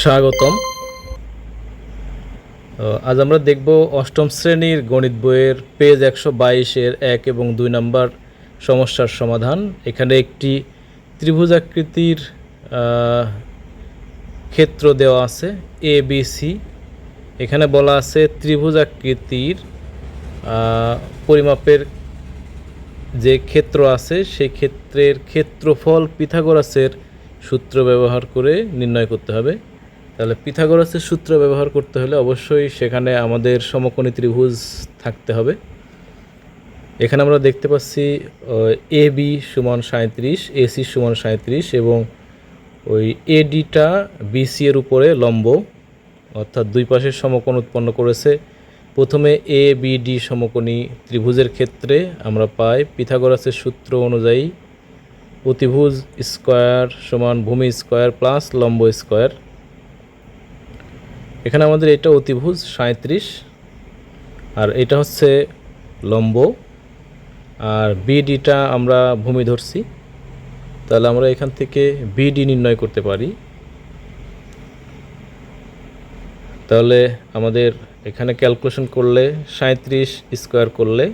স্বাগতম। আজ আমরা দেখব অষ্টম শ্রেণির গণিত বইয়ের পেজ একশো বাইশের এক এবং দুই নম্বর সমস্যার সমাধান। এখানে একটি ত্রিভুজাকৃতির ক্ষেত্র দেওয়া আছে এ বি সি এখানে বলা আছে ত্রিভুজাকৃতির পরিমাপের যে ক্ষেত্র আছে, সেই ক্ষেত্রের ক্ষেত্রফল পিথাগোরাসের সূত্র ব্যবহার করে নির্ণয় করতে হবে। তাহলে পিথাগোরাসের সূত্র ব্যবহার করতে হলে অবশ্যই সেখানে আমাদের সমকোণী ত্রিভুজ থাকতে হবে। এখানে আমরা দেখতে পাচ্ছি এ বি সমান সাঁত্রিশ এসি সমান সাঁত্রিশ এবং ওই এ এডিটা বিসি এর উপরে লম্ব, অর্থাৎ দুই পাশের সমকোণ উৎপন্ন করেছে। প্রথমে এ বি ডি সমকোণী ত্রিভুজের ক্ষেত্রে আমরা পাই পিথাগোরাসের সূত্র অনুযায়ী অতিভুজ স্কোয়ার সমান ভূমি স্কোয়ার প্লাস লম্ব স্কোয়ার। এখানে আমাদের এটা অতিভুজ সাঁত্রিশ আর এটা হচ্ছে লম্ব। আর বিডিটা আমরা ভূমি ধরছি। তাহলে আমরা এখান থেকে বিডি নির্ণয় করতে পারি। তাহলে আমাদের এখানে ক্যালকুলেশন করলে সাঁত্রিশ স্কোয়ার করলে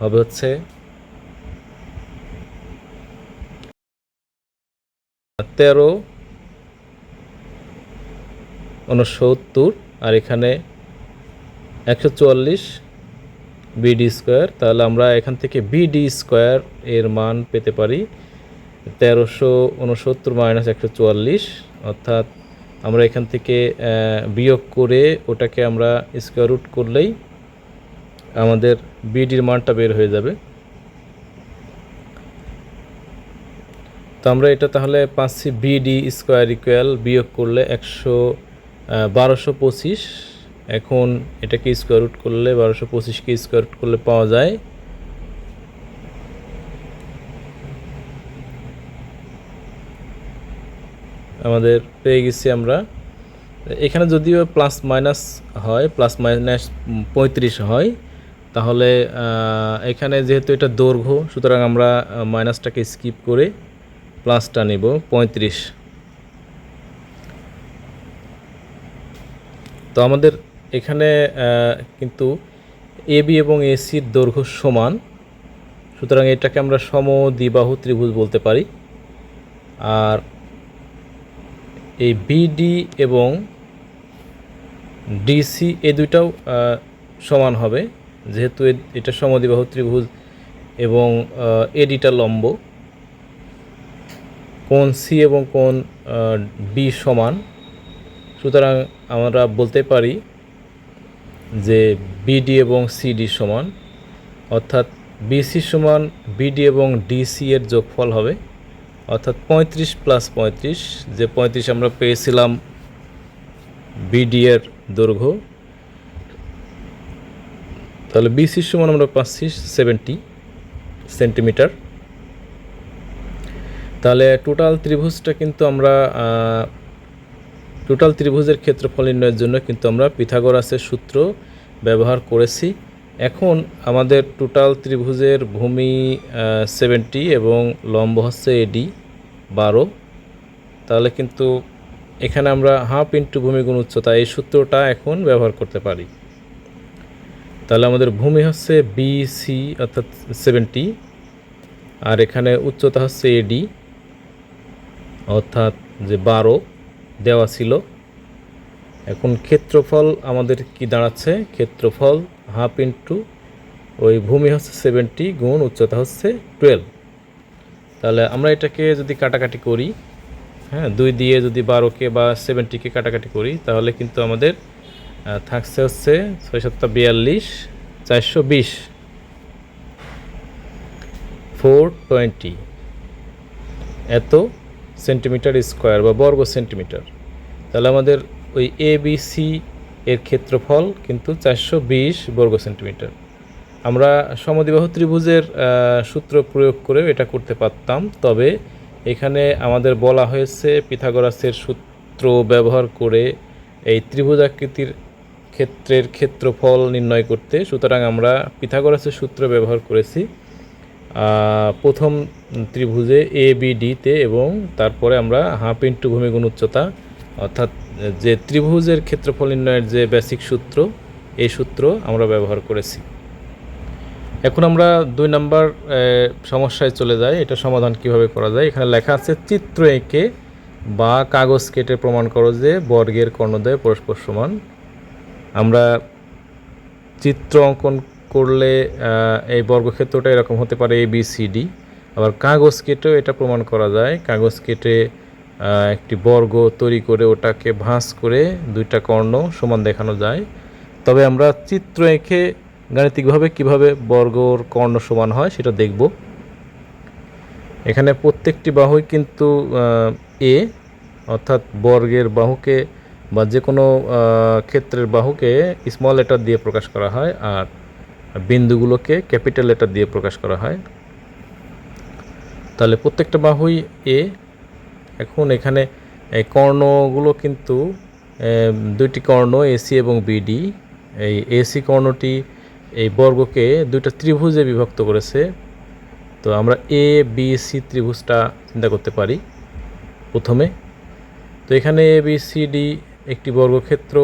হবে হচ্ছে তেরো উনসত্তর আর এখানে একশো চুয়াল্লিশ বিডি স্কোয়ার তাহলে আমরা এখান থেকে বিডি স্কোয়ার এর মান পেতে পারি তেরোশো উনসত্তর মাইনাস একশো চুয়াল্লিশ, অর্থাৎ আমরা এখান থেকে বিয়োগ করে ওটাকে আমরা স্কোয়ার রুট করলেই আমাদের বিডির মানটা বের হয়ে যাবে। তো আমরা এটা তাহলে পাচ্ছি বিডি স্কোয়ার ইকুয়াল বিয়োগ করলে একশো বারোশো পঁচিশ। এখন এটাকে স্কোয়ার রুট করলে বারোশো পঁচিশকে স্কোয়ার রুট করলে পাওয়া যায় আমাদের, পেয়ে গেছি আমরা। এখানে যদিও প্লাস মাইনাস হয় প্লাস মাইনাস পঁয়ত্রিশ হয়, তাহলে এখানে যেহেতু এটা দৈর্ঘ্য, সুতরাং আমরা মাইনাসটাকে স্কিপ করে প্লাসটা নিব, পঁয়ত্রিশ। তো আমাদের এখানে কিন্তু এ বি এবং এসির দৈর্ঘ্য সমান। সুতরাং এটাকে আমরা সম সমদ্বিবাহু ত্রিভুজ বলতে পারি। আর এই বিডি এবং ডিসি এই দুইটাও সমান হবে। যেহেতু এ- এটা সমদ্বিবাহু ত্রিভুজ এবং এডিটা লম্ব। কোন সি এবং কোন বি সমান। সুতরাং আমরা বলতে পারি যে বিডি এবং সিডি সমান, অর্থাৎ বিসি সমান বিডি এবং ডিসি এর যোগফল হবে, অর্থাৎ পঁয়ত্রিশ প্লাস পঁয়ত্রিশ, যে পঁয়ত্রিশ আমরা পেয়েছিলাম বিডি এর দৈর্ঘ্য। তাহলে বিসির সমান আমরা পাচ্ছি সেভেন্টি সেন্টিমিটার। তাহলে টোটাল ত্রিভুজটা কিন্তু আমরা টোটাল ত্রিভুজের ক্ষেত্রফল নির্ণয়ের জন্য কিন্তু আমরা পিথাগোরাসের সূত্র ব্যবহার করেছি। এখন আমাদের টোটাল ত্রিভুজের ভূমি সেভেন্টি এবং লম্ব হচ্ছে এডি বারো। তাহলে কিন্তু এখানে আমরা হাফ ইন্টু ভূমি গুণ উচ্চতা, এই সূত্রটা এখন ব্যবহার করতে পারি। তাহলে আমাদের ভূমি হচ্ছে বি সি অর্থাৎ সেভেন্টি আর এখানে উচ্চতা হচ্ছে এডি অর্থাৎ যে বারো। দেওয়া ছিল। এখন ক্ষেত্রফল আমাদের কি দাঁড়াচ্ছে? ক্ষেত্রফল হাফ ইন্টু ওই ভূমি হচ্ছে সেভেন্টি গুণ উচ্চতা হচ্ছে টুয়েলভ তাহলে আমরা এটাকে যদি কাটাকাটি করি হ্যাঁ দুই দিয়ে যদি বারোকে বা সেভেন্টিকে কাটাকাটি করি, তাহলে কিন্তু আমাদের থাকছে হচ্ছে ছয় সাতটা বিয়াল্লিশ, চারশো বিশ। ফোর টোয়েন্টি এত সেন্টিমিটার স্কোয়ার বা বর্গ সেন্টিমিটার। তাহলে আমাদের ওই এ বি সি এর ক্ষেত্রফল কিন্তু চারশো বিশ বর্গ সেন্টিমিটার। আমরা সমদ্বিবাহু ত্রিভুজের সূত্র প্রয়োগ করেও এটা করতে পারতাম। তবে এখানে আমাদের বলা হয়েছে পিথাগোরাসের সূত্র ব্যবহার করে এই ত্রিভুজাকৃতির ক্ষেত্রের ক্ষেত্রফল নির্ণয় করতে। সুতরাং আমরা পিথাগোরাসের সূত্র ব্যবহার করেছি। প্রথম ত্রিভুজে এ বি এবং তারপরে আমরা হাফ ইন্টু ভূমি গুণ উচ্চতা, অর্থাৎ যে ত্রিভুজের ক্ষেত্রফল নির্ণয়ের যে বেসিক সূত্র, এই সূত্র আমরা ব্যবহার করেছি। এখন আমরা দুই নম্বর সমস্যায় চলে যাই, এটা সমাধান কীভাবে করা যায়? এখানে লেখা আছে, চিত্র এঁকে বা কাগজ কেটে প্রমাণ করো যে বর্গের কর্ণদ্বয় পরস্পর সমান। আমরা চিত্র অঙ্কন করলে এই বর্গক্ষেত্রটা এরকম হতে পারে এ বি সি ডি আবার কাগজ কেটেও এটা প্রমাণ করা যায়। কাগজ কেটে একটি বর্গ তৈরি করে ওটাকে ভাঁজ করে দুইটা কর্ণ সমান দেখানো যায়। তবে আমরা চিত্র এঁকে গাণিতিকভাবে কীভাবে বর্গর কর্ণ সমান হয় সেটা দেখব। এখানে প্রত্যেকটি বাহুই কিন্তু এ, অর্থাৎ বর্গের বাহুকে বা যে কোনো ক্ষেত্রের বাহুকে স্মল লেটার দিয়ে প্রকাশ করা হয় আর বিন্দুগুলোকে ক্যাপিটাল লেটার দিয়ে প্রকাশ করা হয়। তাহলে প্রত্যেকটা বাহুই এ এখন এখানে কর্ণগুলো কিন্তু দুইটি কর্ণ এসি এবং বিডি এই এসি কর্ণটি এই বর্গকে দুইটা ত্রিভুজে বিভক্ত করেছে। তো আমরা এ বি সি ত্রিভুজটা চিন্তা করতে পারি প্রথমে। তো এখানে এ বি সি ডি একটি বর্গক্ষেত্র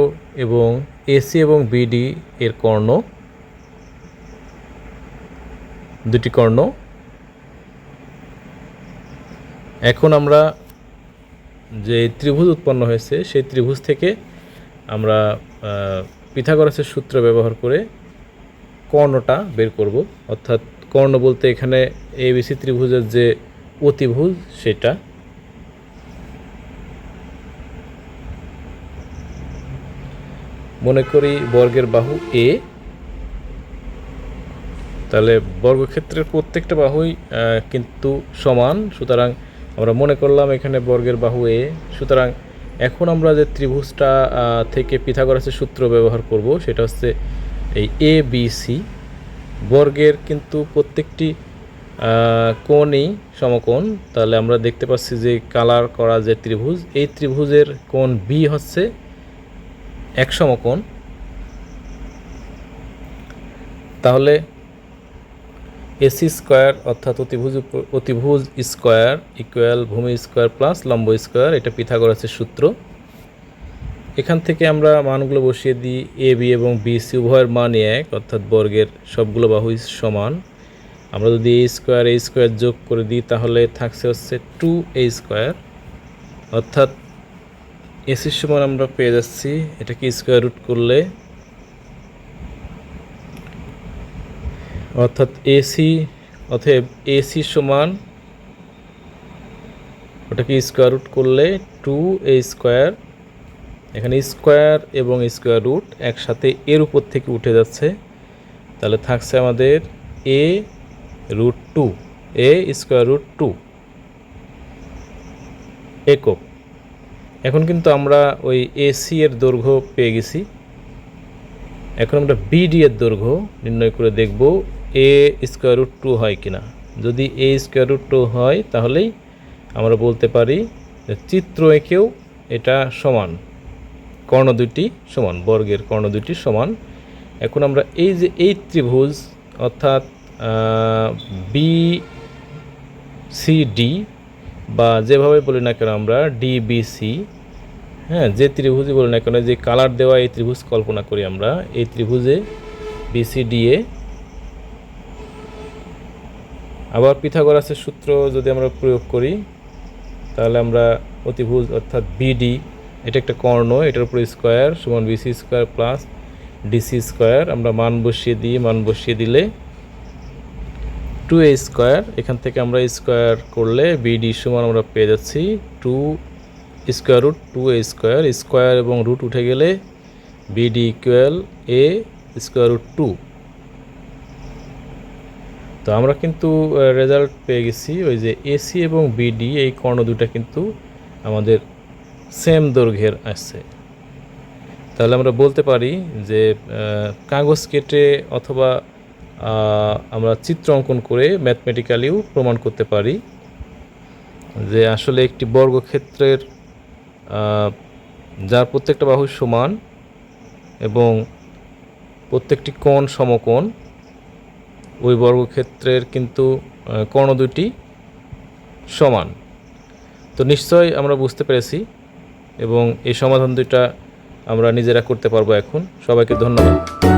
এবং এসি এবং বিডি এর কর্ণ। দুটি কর্ণ। এখন আমরা যে ত্রিভুজ উৎপন্ন হয়েছে, সেই ত্রিভুজ থেকে আমরা পিথাগোরাসের সূত্র ব্যবহার করে কর্ণটা বের করব। অর্থাৎ কর্ণ বলতে এখানে এবিসি ত্রিভুজের যে অতিভুজ সেটা মনে করি বর্গের বাহু এ তাহলে বর্গক্ষেত্রের প্রত্যেকটা বাহুই কিন্তু সমান, সুতরাং আমরা মনে করলাম এখানে বর্গের বাহু এ। সুতরাং এখন আমরা যে ত্রিভুজটা থেকে পিথাগোরাসের সূত্র ব্যবহার করব, সেটা হচ্ছে এই এ বি সি বর্গের কিন্তু প্রত্যেকটি কোণই সমকোণ। তাহলে আমরা দেখতে পাচ্ছি যে কালার করা যে ত্রিভুজ, এই ত্রিভুজের কোণ বি হচ্ছে এক সমকোণ। তাহলে এসি স্কোয়ার অর্থাৎ অতিভুজ অতিভুজ স্কোয়ার ইকুয়াল ভূমি স্কোয়ার প্লাস লম্ব স্কোয়ার, এটা পিথাগোরাসের সূত্র। এখান থেকে আমরা মানগুলো বসিয়ে দিই এ বি এবং বি সি উভয়ের মানই এক, অর্থাৎ বর্গের সবগুলো বাহুই সমান। আমরা যদি এ স্কোয়ার এ স্কোয়ার যোগ করে দিই, তাহলে থাকছে হচ্ছে টু এ স্কোয়ার। অর্থাৎ এসির সমান আমরা পেয়ে যাচ্ছি এটাকে স্কোয়ার রুট করলে? অর্থাৎ এসি, অতএব এসি সমান ওটাকে স্কোয়ার রুট করলে টু এ স্কোয়ার এখানে স্কোয়ার এবং স্কোয়ার রুট একসাথে এর উপর থেকে উঠে যাচ্ছে। তাহলে থাকছে আমাদের A root two A square root two একক। এখন কিন্তু আমরা ওই এসি এর দৈর্ঘ্য পেয়ে গেছি। এখন আমরা বিডি এর দৈর্ঘ্য নির্ণয় করে দেখব এ স্কোয়ার রুট টু হয় কিনা। যদি এ স্কোয়ার রুট টু হয়, তাহলেই আমরা বলতে পারি চিত্র এঁকেও এটা সমান, কর্ণ দুটি সমান, বর্গের কর্ণ দুটি সমান। এখন আমরা এই যে এই ত্রিভুজ, অর্থাৎ বি সি ডি বা যেভাবে বলি না কেন আমরা ডিবিসি হ্যাঁ যে ত্রিভুজই বলি না কেন, যে কালার দেওয়া এই ত্রিভুজ কল্পনা করি আমরা, এই ত্রিভুজে বিসিডিএ আবার পিথাগোরাসের সূত্র যদি আমরা প্রয়োগ করি, তাহলে আমরা অতিভুজ অর্থাৎ বিডি এটা একটা কর্ণ, এটার উপর স্কোয়ার সমান BC square plus DC square, আমরা মান বসিয়ে দিই, মান বসিয়ে দিলে টু এ স্কোয়ার, এখান থেকে আমরা স্কোয়ার করলে বিডি সমান আমরা পেয়ে যাচ্ছি two square root two A square square এবং রুট উঠে গেলে BD equal A square root two তো আমরা কিন্তু রেজাল্ট পেয়ে গেছি ওই যে এসি এবং বিডি এই কর্ণ দুটা কিন্তু আমাদের সেম দৈর্ঘ্যের আসছে তাহলে আমরা বলতে পারি যে কাগজ কেটে অথবা আমরা চিত্র অঙ্কন করে ম্যাথমেটিক্যালিও প্রমাণ করতে পারি যে আসলে একটি বর্গক্ষেত্রের যার প্রত্যেকটা বাহু সমান এবং প্রত্যেকটি কোণ সমকোণ ওই বর্গক্ষেত্রের কিন্তু কর্ণ দুটি সমান। তো নিশ্চয় আমরা বুঝতে পেরেছি এবং এই সমাধান দুইটা আমরা নিজেরা করতে পারব এখন। সবাইকে ধন্যবাদ।